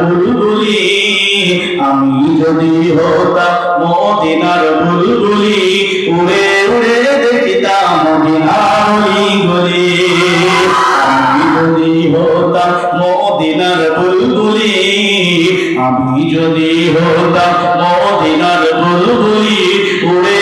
বুলবুলি আমি যদি হতাম মদিনার বুলবুলি উড়ে উড়ে দেখিতাম মদিনার গলি আমি যদি হতাম মদিনার বুলবুলি আমি যদি হতাম মদিনার বুলবুলি উড়ে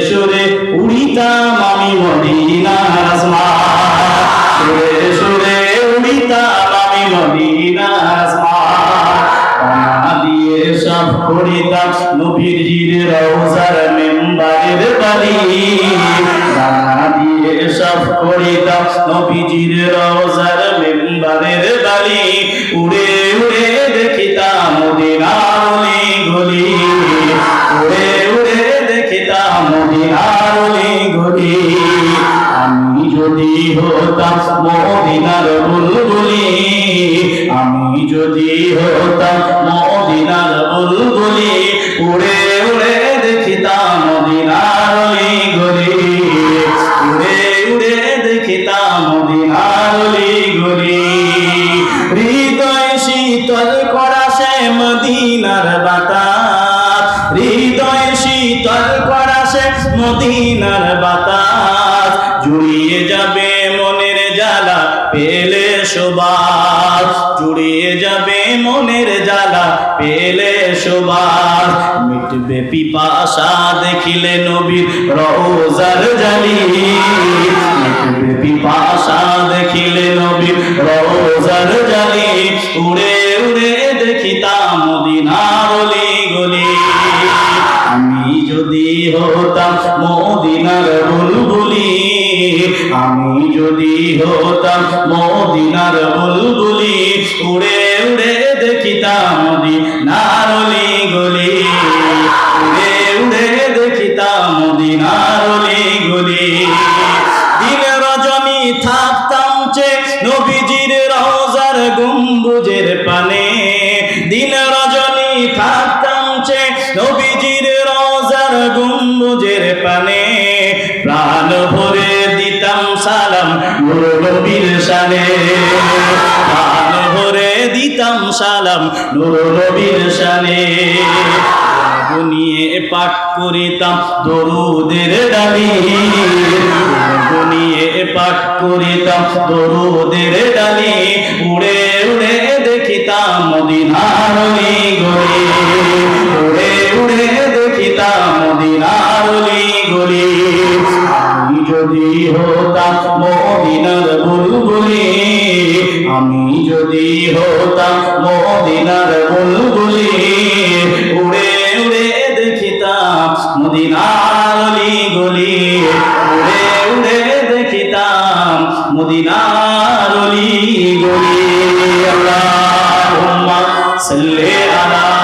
সুরে উড়িতাম আমি মদিনার আসমান সুরে সুরে উড়িতাম আমি মদিনার আসমান দিয়ে সব করিতাম নবীর জির রওজার মেম্বারের বাড়ি দিয়ে সব করিতাম নবীজির রওজার দেখিতাম মদিনার হৃদয় শীতল করা সে মদিনার বাতাস। হৃদয় শীতল করা সে মদিনার বাতাস। জুড়িয়ে যাবে মনের জ্বালা, পেলে সুবাস জুড়িয়ে যাবে মনের জ্বালা, পেলে সুবাস মিটবে পিপাসা দেখিলে নবীর রোজার জালি। মদিনার অলি গলি আমি যদি হতাম মদিনার বুলবুলি, আমি যদি হতাম মদিনার বুলবুলি, উড়ে উড়ে দেখিতাম মদিনার অলি গলি উড়ে উড়ে দেখিতাম মদিনার অলি গলি দিন রজনী থাকতাম গম্বুজের পানে। পানে প্রাণ ভরে দিতাম সালাম নবীর শানে। প্রাণ ভরে দিতাম সালাম নবীর শানে। নিয়ে পাঠ করিতাম দরুদের ডালি নিয়ে পাঠ করিতাম দরুদের ডালি উড়ে উড়ে দেখিতাম মদিনার আমি যদি হতাম মদিনার বুলবুলি, উড়ে উড়ে দেখিতাম মদিনার অলি গলি উড়ে উড়ে দেখিতাম মদিনার অলি গলি আল্লাহ সাল্লি আলা